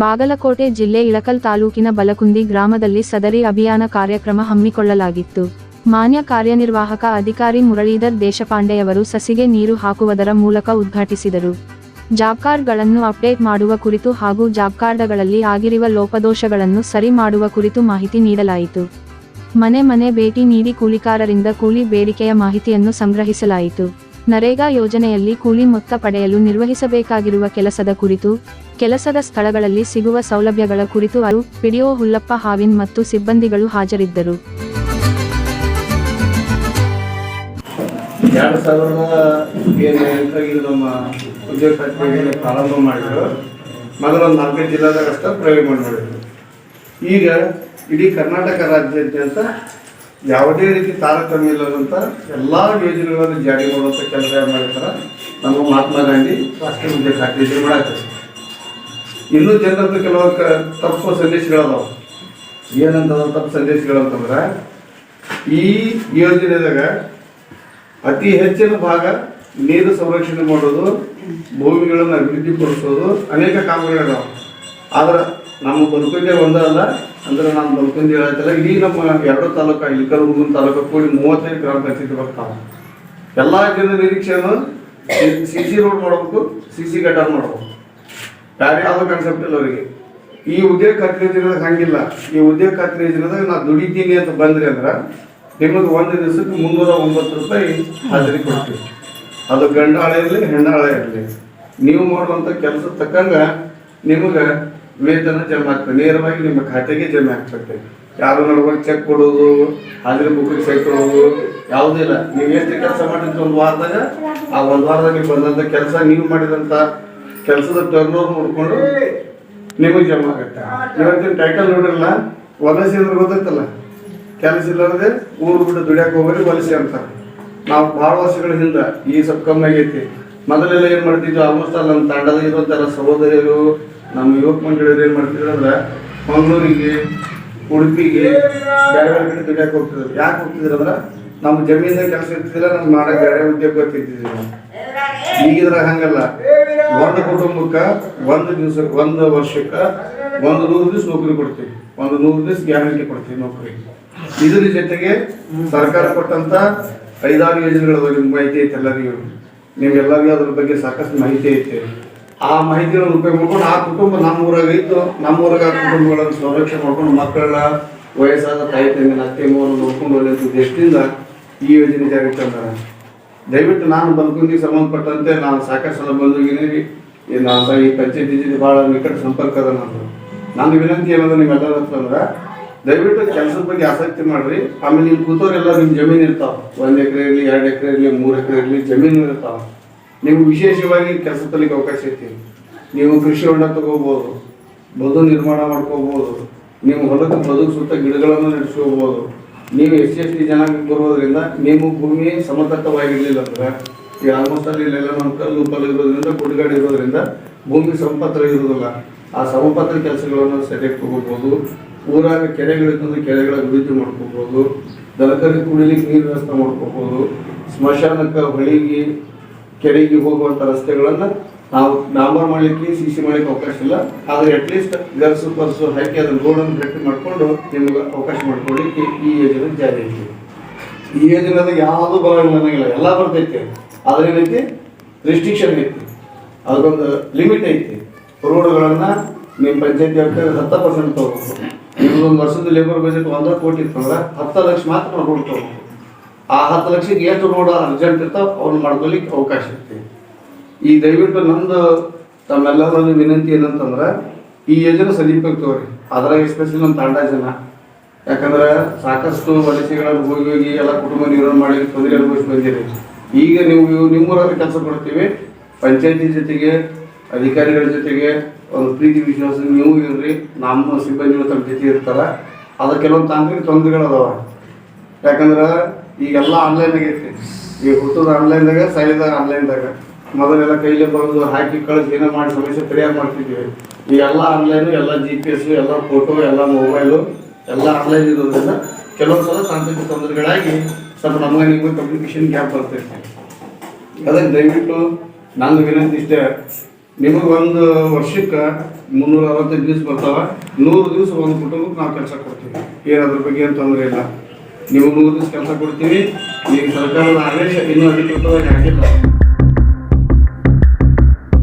ಬಾಗಲಕೋಟೆ ಜಿಲ್ಲೆ ಇಳಕಲ್ ತಾಲೂಕಿನ ಬಲಕುಂದಿ ಗ್ರಾಮದಲ್ಲಿ ಸದರಿ ಅಭಿಯಾನ ಕಾರ್ಯಕ್ರಮ ಹಮ್ಮಿಕೊಳ್ಳಲಾಗಿತ್ತು. ಮಾನ್ಯ ಕಾರ್ಯನಿರ್ವಾಹಕ ಅಧಿಕಾರಿ ಮುರಳೀಧರ್ ದೇಶಪಾಂಡೆಯವರು ಸಸಿಗೆ ನೀರು ಹಾಕುವುದರ ಮೂಲಕ ಉದ್ಘಾಟಿಸಿದರು. ಜಾಬ್ ಕಾರ್ಡ್ಗಳನ್ನು ಅಪ್ಡೇಟ್ ಮಾಡುವ ಕುರಿತು ಹಾಗೂ ಜಾಬ್ ಕಾರ್ಡ್ಗಳಲ್ಲಿ ಆಗಿರುವ ಲೋಪದೋಷಗಳನ್ನು ಸರಿ ಮಾಡುವ ಕುರಿತು ಮಾಹಿತಿ ನೀಡಲಾಯಿತು. ಮನೆ ಮನೆ ಭೇಟಿ ನೀಡಿ ಕೂಲಿಕಾರರಿಂದ ಕೂಲಿ ಬೇಡಿಕೆಯ ಮಾಹಿತಿಯನ್ನು ಸಂಗ್ರಹಿಸಲಾಯಿತು. ನರೇಗಾ ಯೋಜನೆಯಲ್ಲಿ ಕೂಲಿ ಮೊತ್ತ ಪಡೆಯಲು ನಿರ್ವಹಿಸಬೇಕಾಗಿರುವ ಕೆಲಸದ ಕುರಿತು, ಕೆಲಸದ ಸ್ಥಳಗಳಲ್ಲಿ ಸಿಗುವ ಸೌಲಭ್ಯಗಳ ಕುರಿತು ಅವರು ಪಿಡಿಒ ಹುಲ್ಲಪ್ಪ ಹಾವಿನ್ ಮತ್ತು ಸಿಬ್ಬಂದಿಗಳು ಹಾಜರಿದ್ದರು. ಎರಡು ಸಾವಿರದ ನಮ್ಮ ಉದ್ಯೋಗ ಖಾತೆ ಪ್ರಾರಂಭ ಮಾಡಿದ್ರು. ಮೊದಲ ಒಂದು ನಾಲ್ಕೈದು ಜಿಲ್ಲಾದಾಗ ಪ್ರಯೋಗ ಮಾಡಿದ್ರು. ಈಗ ಇಡೀ ಕರ್ನಾಟಕ ರಾಜ್ಯಾದ್ಯಂತ ಯಾವುದೇ ರೀತಿ ತಾರತಮ್ಯ ಇಲ್ಲದಂಥ ಎಲ್ಲ ಯೋಜನೆಗಳನ್ನು ಜಾರಿ ಮಾಡುವಂಥ ಕೆಲಸ ಯಾರು ಮಾಡಿರ್ತಾರ? ನಮ್ಮ ಮಹಾತ್ಮ ಗಾಂಧಿ ರಾಷ್ಟ್ರೀಯ ಉದ್ಯೋಗ ಖಾತೆ ಮಾಡ್ತಾರೆ ಇನ್ನೂ ಜನರದ್ದು ಕೆಲವು ಕ- ತಪ್ಪು ಸಂದೇಶಗಳದಾವ. ಏನಂತ ತಪ್ಪು ಸಂದೇಶಗಳಂತಂದ್ರೆ, ಈ ಯೋಜನೆದಾಗ ಅತಿ ಹೆಚ್ಚಿನ ಭಾಗ ನೀರು ಸಂರಕ್ಷಣೆ ಮಾಡೋದು, ಭೂಮಿಗಳನ್ನು ಅಭಿವೃದ್ಧಿಪಡಿಸೋದು ಅನೇಕ ಕಾಮಗಾರಿಗಳದಾವ. ಆದ್ರೆ ನಮ್ಮ ಬದುಕಿದ್ದೇ ಒಂದೇ ಅಲ್ಲ, ಅಂದ್ರೆ ನಾನು ಬದುಕಂದೆ ಹೇಳತ್ತಿಲ್ಲ ಇಡೀ ನಮ್ಮ ಎರಡು ತಾಲೂಕು ಇಲ್ಕಲ್ ಹುಡುಗನ ತಾಲೂಕು ಕೂಡಿ ಮೂವತ್ತೈದು ಗ್ರಾಮ ಪಂಚಾಯತಿ ಬರ್ತಾವೆ. ಎಲ್ಲ ಜನ ನಿರೀಕ್ಷೆಯನ್ನು ಸಿ ಸಿ ರೋಡ್ ಮಾಡಬೇಕು, ಸಿ ಸಿ ಗಟಾರ್ ಮಾಡಬೇಕು. ಬೇರೆ ಯಾವುದೋ ಕನ್ಸೆಪ್ಟ್ ಇಲ್ಲ ಅವರಿಗೆ. ಈ ಉದ್ಯೋಗ ಖಾತ್ರಿ ಯೋಜನೆದಾಗ ಹಂಗಿಲ್ಲ. ಈ ಉದ್ಯೋಗ ಖಾತ್ರಿ ಯೋಜನೆದಾಗ ನಾ ದುಡಿತೀನಿ ಅಂತ ಬಂದ್ರಿ ಅಂದ್ರೆ ನಿಮಗೆ ಒಂದು ದಿವಸಕ್ಕೆ ಮುನ್ನೂರ ಒಂಬತ್ತು ರೂಪಾಯಿ ಹಾಜರಿ ಕೊಡ್ತೀವಿ. ಅದು ಗಂಡಾಳೆ ಇರಲಿ ಹೆಣ್ಣಾಳೆ ಇರಲಿ. ನೀವು ಮಾಡುವಂಥ ಕೆಲಸ ತಕ್ಕಂಗ ನಿಮಗೆ ವೇತನ ಜಮಾ ಆಗ್ತದೆ. ನೇರವಾಗಿ ನಿಮ್ಮ ಖಾತೆಗೆ ಜಮಾ ಆಗ್ತದೆ. ಯಾರು ನಡುವಾಗ ಚೆಕ್ ಕೊಡೋದು ಹಾಜರಿ ಬುಕ್ ಚೆಕ್ ಕೊಡೋದು, ಯಾವುದೂ ಇಲ್ಲ. ನೀವು ಎಷ್ಟು ಕೆಲಸ ಮಾಡಿದ್ರೆ ಒಂದು ವಾರದಾಗ? ಆ ಒಂದು ವಾರದಾಗ ನೀವು ಬಂದಂಥ ಕೆಲಸ ನೀವು ಮಾಡಿದಂಥ ಕೆಲಸದ ಟರ್ನ್ ಓವರ್ ನೋಡಿಕೊಂಡು ನಿಮಗೆ ಜಮಾ ಆಗುತ್ತೆ. ಇವತ್ತಿನ ಟೈಟಲ್ ನೋಡಿರಲ್ಲ, ವಲಸೆ ಅಂದ್ರೆ ಗೊತ್ತೈತಲ್ಲ ಕೆಲಸ ಇಲ್ಲದೆ ಊರು ಬಿಟ್ಟು ದುಡಿಯಕ್ಕೆ ಹೋಗೋರಿ ವಲಸೆ ಅಂತ ನಾವು ಭಾಳ ವರ್ಷಗಳ ಹಿಂದೆ ಈ ಸ್ವಲ್ಪ ಕಮ್ಮಿ ಆಗೈತಿ. ಮೊದಲೆಲ್ಲ ಏನು ಮಾಡ್ತಿದ್ವಿ? ಆಲ್ಮೋಸ್ಟ್ ಅಲ್ಲಿ ನಮ್ಮ ತಂಡದ ಇರುವಂಥರ ಸಹೋದರಿಯರು, ನಮ್ಮ ಯುವಕ ಮಂಡಳಿಯರು ಏನು ಮಾಡ್ತಿದ್ರು ಅಂದ್ರೆ, ಮಂಗಳೂರಿಗೆ, ಉಡುಪಿಗೆ ಬೇರೆ ಬೇರೆ ಕಡೆ ಹೋಗ್ತಿದ್ರು ಯಾಕೆ ಹೋಗ್ತಿದ್ರು ಅಂದ್ರೆ ನಮ್ಮ ಜಮೀನ ಕೆಲಸ ಇರ್ತಿದ್ದಿಲ್ಲ ನಮ್ಮ ಮಾಡಕ್ಕೆ ಬೇರೆ ಉದ್ಯೋಗ ಈಗಿದ್ರೆ ಈಗಿದ್ರ ಹಂಗಲ್ಲ. ಒಂದು ಕುಟುಂಬಕ್ಕೆ ಒಂದು ದಿವಸ, ಒಂದು ವರ್ಷಕ್ಕ ಒಂದು ನೂರು ದಿವಸ ನೌಕರಿ ಕೊಡ್ತೀವಿ. ಒಂದು ನೂರು ದಿವಸ ಗ್ಯಾರಂಟಿ ಕೊಡ್ತೀವಿ ನೌಕರಿ. ಇದ್ರ ಜೊತೆಗೆ ಸರ್ಕಾರ ಕೊಟ್ಟಂತ ಐದಾರು ಯೋಜನೆಗಳು ನಿಮ್ಗೆ ಮಾಹಿತಿ ಐತೆ ಎಲ್ಲರಿಗೂ. ನಿಮ್ಗೆಲ್ಲರಿಗೂ ಅದ್ರ ಬಗ್ಗೆ ಸಾಕಷ್ಟು ಮಾಹಿತಿ ಐತೆ. ಆ ಮಾಹಿತಿನ ಉಪಯೋಗ ಮಾಡ್ಕೊಂಡು ಆ ಕುಟುಂಬ ನಮ್ಮ ಊರಾಗ ಇತ್ತು ನಮ್ಮ ಊರಾಗ ಆ ಕುಟುಂಬಗಳನ್ನು ಸಂರಕ್ಷಣೆ ಮಾಡ್ಕೊಂಡು ಮಕ್ಕಳ ವಯಸ್ಸಾದ ತಾಯಿ ತಂದೆ ಅತ್ತೆ ಮೂವರು ನೋಡ್ಕೊಂಡು ಒಳ್ಳೆ ದೃಷ್ಟಿಯಿಂದ ಈ ಯೋಜನೆ ಜಾರಿಗೆ ತಂದಾರ. ದಯವಿಟ್ಟು ನಾನು ಬದುಕಿಗೆ ಸಂಬಂಧಪಟ್ಟಂತೆ ನಾನು ಸಾಕಷ್ಟು ಸಲ ಬಂದೋಗಿದ್ದೀನಿ. ನಾನು ಈ ಪಂಚಾಯತಿ ಭಾಳ ನಿಕಟ ಸಂಪರ್ಕ ಅದ ನಂದು. ನನ್ನ ವಿನಂತಿ ಏನಂದ್ರೆ ನಿಮ್ಮೆಲ್ಲರ ಹತ್ರ ಅಂದ್ರೆ ದಯವಿಟ್ಟು ಕೆಲಸದ ಬಗ್ಗೆ ಆಸಕ್ತಿ ಮಾಡ್ರಿ. ಆಮೇಲೆ ನೀವು ಕೂತೋರೆಲ್ಲ ನಿಮ್ಮ ಜಮೀನು ಇರ್ತಾವ. ಒಂದು ಎಕರೆ ಇರಲಿ, ಎರಡು ಎಕರೆ ಇರಲಿ, ಮೂರು ಎಕರೆ ಇರಲಿ, ಜಮೀನು ಇರ್ತಾವ. ನಿಮ್ಗೆ ವಿಶೇಷವಾಗಿ ಕೆಲಸ ತಲಿಕ್ಕೆ ಅವಕಾಶ ಐತಿ. ನೀವು ಕೃಷಿ ಹೊಂಡ ತಗೋಬೋದು ಬದು ನಿರ್ಮಾಣ ಮಾಡ್ಕೋಬೋದು, ನೀವು ಹೊಲಕ್ಕೆ ಬದುಕು ಸುತ್ತ ಗಿಡಗಳನ್ನು ನಡೆಸ್ಕೋಬೋದು. ನೀವು ಎಸ್ ಸಿ ಎಸ್ ಟಿ ಜನಾಂಗಕ್ಕೆ ಬರೋದ್ರಿಂದ ನಿಮ್ಮ ಭೂಮಿ ಸಮತಟ್ಟವಾಗಿರ್ಲಿಲ್ಲ ಅಂದ್ರೆ, ಈ ಆಲ್ಮೋಸ್ಟ್ ಅಲ್ಲಿ ಇಲ್ಲೆಲ್ಲ ನಮ್ಮ ಕಲ್ಲು ಪಲ್ಲು ಇರೋದ್ರಿಂದ ಗುಡ್ಗಾಡು ಇರೋದ್ರಿಂದ ಭೂಮಿ ಸಮಪತ್ರ ಇರೋದಿಲ್ಲ ಆ ಸಮಪತ್ರ ಕೆಲಸಗಳನ್ನು ಸರಿಯಾಗಿ ತಗೋಬೋದು. ಊರಾಗ ಕೆರೆಗಳಿರ್ತಂದ್ರೆ ಕೆರೆಗಳ ಅಭಿವೃದ್ಧಿ ಮಾಡ್ಕೋಬೋದು. ದಲಕರಿ ಕುಡಿಲಿಕ್ಕೆ ನೀರು ವ್ಯವಸ್ಥೆ ಮಾಡ್ಕೋಬೋದು. ಸ್ಮಶಾನಕ್ಕೆ ಹೊಳಿಗೆ ಕೆರೆಗೆ ಹೋಗುವಂಥ ರಸ್ತೆಗಳನ್ನು ನಾವು ಡಾಂಬರ್ ಮಾಡ್ಲಿಕ್ಕೆ, ಸಿ ಸಿ ಮಾಡಲಿಕ್ಕೆ ಅವಕಾಶ ಇಲ್ಲ. ಆದರೆ ಅಟ್ಲೀಸ್ಟ್ ಗರ್ಸು ಪರ್ಸು ಹಾಕಿ ಅದನ್ನ ರೋಡನ್ನು ಗಟ್ಟಿ ಮಾಡಿಕೊಂಡು ನಿಮ್ಗೆ ಅವಕಾಶ ಮಾಡ್ಕೊಳ್ಳಿಕ್ಕೆ ಈ ಯೋಜನೆ ಜಾರಿ ಐತಿ ಈ ಯೋಜನೆದಾಗ ಯಾವುದು ಬರೋಲ್ಲ ಅನ್ನಂಗಿಲ್ಲ. ಎಲ್ಲ ಬರ್ತೈತಿ. ಆದ್ರೆ ಏನೈತಿ? ರಿಸ್ಟ್ರಿಕ್ಷನ್ ಐತಿ. ಅದಕ್ಕೊಂದು ಲಿಮಿಟ್ ಐತಿ. ರೋಡ್ಗಳನ್ನು ನಿಮ್ಮ ಪಂಚಾಯತಿ ಹತ್ತು ಪರ್ಸೆಂಟ್ ತಗೋಬೇಕು ಒಂದು ವರ್ಷದ ಲೇಬರ್ ಬಜೆಟ್ ಒಂದರ ಕೋಟಿ ಇರ್ತಂದ್ರೆ ಹತ್ತು ಲಕ್ಷ ಮಾತ್ರ ರೋಡ್ ಆ ಹತ್ತು ಲಕ್ಷಕ್ಕೆ ಎಷ್ಟು ರೋಡ್ ಅರ್ಜೆಂಟ್ ಇರ್ತಾವ ಅವ್ನು ಮಾಡ್ಕೊಲಿಕ್ಕೆ ಅವಕಾಶ ಇರ್ತೀವಿ ಈ ದಯವಿಟ್ಟು ನಂದು ತಮ್ಮೆಲ್ಲರ ವಿನಂತಿ ಏನಂತಂದ್ರೆ, ಈ ಯೋಜನೆ ಸದೀಪಕ್ಕೆ ತಗೋರಿ. ಅದ್ರಾಗ ಎಸ್ಪೆಷಲಿ ನಮ್ಮ ತಾಂಡ ಜನ. ಯಾಕಂದ್ರೆ ಸಾಕಷ್ಟು ವಲಸೆಗಳನ್ನು ಹೋಗಿ ಹೋಗಿ ಎಲ್ಲ ಕುಟುಂಬ ನಿರ್ವಹಣೆ ಮಾಡಿ ತೊಂದರೆ ಅನುಭವಿಸಿ ಬಂದಿರಿ ಈಗ ನೀವು ನಿಮ್ಮೂರಲ್ಲಿ ಕೆಲಸ ಕೊಡ್ತೀವಿ, ಪಂಚಾಯತಿ ಜೊತೆಗೆ ಅಧಿಕಾರಿಗಳ ಜೊತೆಗೆ ಒಂದು ಪ್ರೀತಿ ವಿಶ್ವಾಸ ನೀವು ಇರ್ರಿ ನಮ್ಮ ಸಿಬ್ಬಂದಿಗಳು ತಮ್ಮ ಜೊತೆ ಇರ್ತಾರ. ಅದು ಕೆಲವೊಂದು ತಾಂತ್ರಿಕ ತೊಂದರೆಗಳದಾವ ಯಾಕಂದ್ರೆ ಈಗೆಲ್ಲ ಆನ್ಲೈನ್ ಆಗೈತಿ ಈಗ ಹುಟ್ಟದ ಆನ್ಲೈನ್ದಾಗ ಸಾಯಿದಾಗ ಆನ್ಲೈನ್ದಾಗ ಮೊದಲೆಲ್ಲ ಕೈಲೇ ಬರೋದು ಹಾಕಿ ಕಳಿಸಿ ಏನೋ ಮಾಡಿ ಸಮಸ್ಯೆ ಪರಿಹಾರ ಮಾಡ್ತಿದ್ವಿ. ಈಗೆಲ್ಲ ಆನ್ಲೈನು ಎಲ್ಲ ಜಿ ಪಿ ಎಸ್ ಎಲ್ಲ ಫೋಟೋ ಎಲ್ಲ ಮೊಬೈಲು ಎಲ್ಲ ಆನ್ಲೈನ್ ಇರೋದ್ರಿಂದ ಕೆಲವೊಂದು ಸಲ ತಾಂತ್ರಿಕ ತೊಂದರೆಗಳಾಗಿ ಸ್ವಲ್ಪ ನಮಗೆ ನಿಮಗೆ ಕಮ್ಯುನಿಕೇಶನ್ ಗ್ಯಾಪ್ ಬರ್ತೈತಿ. ಅದಕ್ಕೆ ದಯವಿಟ್ಟು ನಂದು ವಿನಂತಿ ಇಷ್ಟೇ. ನಿಮಗೆ ಒಂದು ವರ್ಷಕ್ಕೆ ಮುನ್ನೂರ ಅರವತ್ತೈದು ದಿವಸ ಬರ್ತಾವ. ನೂರು ದಿವಸ ಒಂದು ಕುಟುಂಬಕ್ಕೆ ನಾವು ಕೆಲಸ ಕೊಡ್ತೀವಿ. ಏನು ಅದ್ರ ಬಗ್ಗೆ ಏನು ತೊಂದರೆ ಇಲ್ಲ. ನೀವು ನೂರು ದಿವಸ ಕೆಲಸ ಕೊಡ್ತೀವಿ. ಈಗ ಸರ್ಕಾರದ ಆದೇಶ ಇನ್ನೂ ಅಧಿಕೃತವಾಗಿ ಆಗಿಲ್ಲ